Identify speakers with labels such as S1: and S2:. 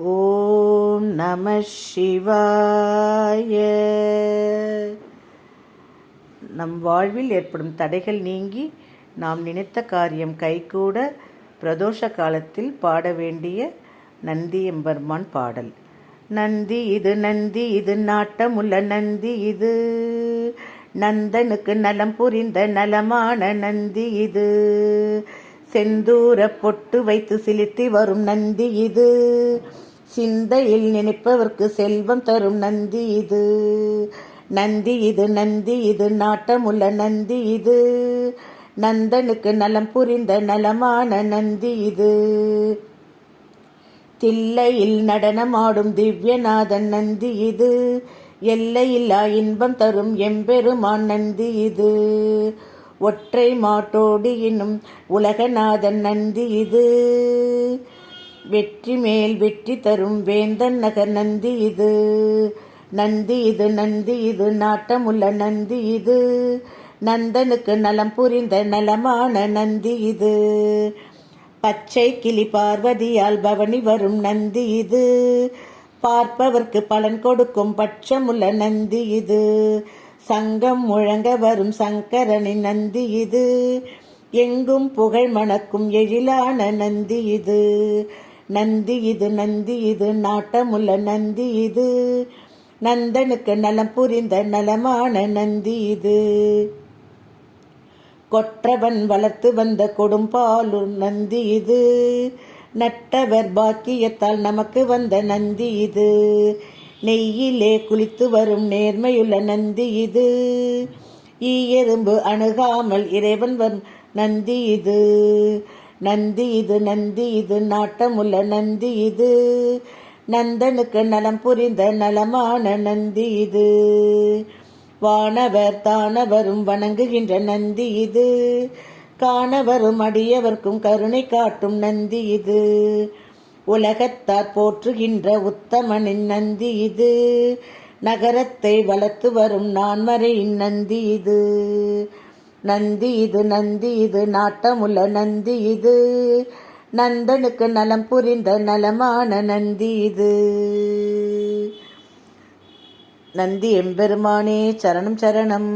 S1: ஓம் நம சிவாய. நம் வாழ்வில் ஏற்படும் தடைகள் நீங்கி நாம் நினைத்த காரியம் கைகூட பிரதோஷ காலத்தில் பாட வேண்டிய நந்தி எம்பெருமான் பாடல். நந்தி இது நந்தி இது நாட்டமுள்ள நந்தி இது. நந்தனுக்கு நலம் புரிந்த நலமான நந்தி இது. செந்தூர பொட்டு வைத்து சிலித்தி வரும் நந்தி இது. சிந்தையில் நினைப்பவர்க்கு செல்வம் தரும் நந்தி இது. நந்தி இது நந்தி இது நாட்டமுள்ள நந்தி இது. நந்தனுக்கு நலம் புரிந்த நலமான நந்தி இது. தில்லையில் நடனமாடும் திவ்யநாதன் நந்தி இது. எல்லையில்லா இன்பம் தரும் எம்பெருமான் நந்தி இது. ஒற்றை மாட்டோடு இன்னும் உலகநாதன் நந்தி இது. வெற்றி மேல் வெற்றி தரும் வேந்தன் நகர் நந்தி இது. நந்தி இது நந்தி இது நாட்டமுள்ள நந்தி இது. நந்தனுக்கு நலம் புரிந்த நலமான நந்தி இது. பச்சை கிளி பார்வதியால் பவனி வரும் நந்தி இது. பார்ப்பவர்க்கு பலன் கொடுக்கும் பட்சமுள்ள நந்தி இது. சங்கம் முழங்க வரும் சங்கரனின் நந்தி இது. எங்கும் புகழ் மணக்கும் எழிலான நந்தி இது. நந்தி இது நந்தி இது நாட்டமுள்ள நந்தி இது. நந்தனுக்கு நலம் புரிந்த நலமான நந்தி இது. கொற்றவன் வளர்த்து வந்த கொடும்பாலு நந்தி இது. நட்டவர் பாக்கியத்தால் நமக்கு வந்த நந்தி இது. நெய்யிலே குளித்து வரும் நேர்மையுள்ள நந்தி இது. ஈயெறும்பு அணுகாமல் இறைவன் வரும் நந்தி இது. நந்தி இது நந்தி இது நாட்டமுள்ள நந்தி இது. நந்தனுக்கு நலம் புரிந்த நலமான நந்தி இது. வானவர் தானவரும் வணங்குகின்ற நந்தி இது. காணவரும் அடியவர்க்கும் கருணை காட்டும் நந்தி இது. உலகத்தார் போற்றுகின்ற உத்தமனின் நந்தி இது. நகரத்தை வளர்த்து வரும் நான்மறையின் நந்தி இது. நந்தி இது நந்தி இது நாட்டமுள்ள நந்தி இது நந்தனுக்கு நலம் புரிந்த நலமான நந்தி இது நந்தி எம்பெருமானே சரணம் சரணம்.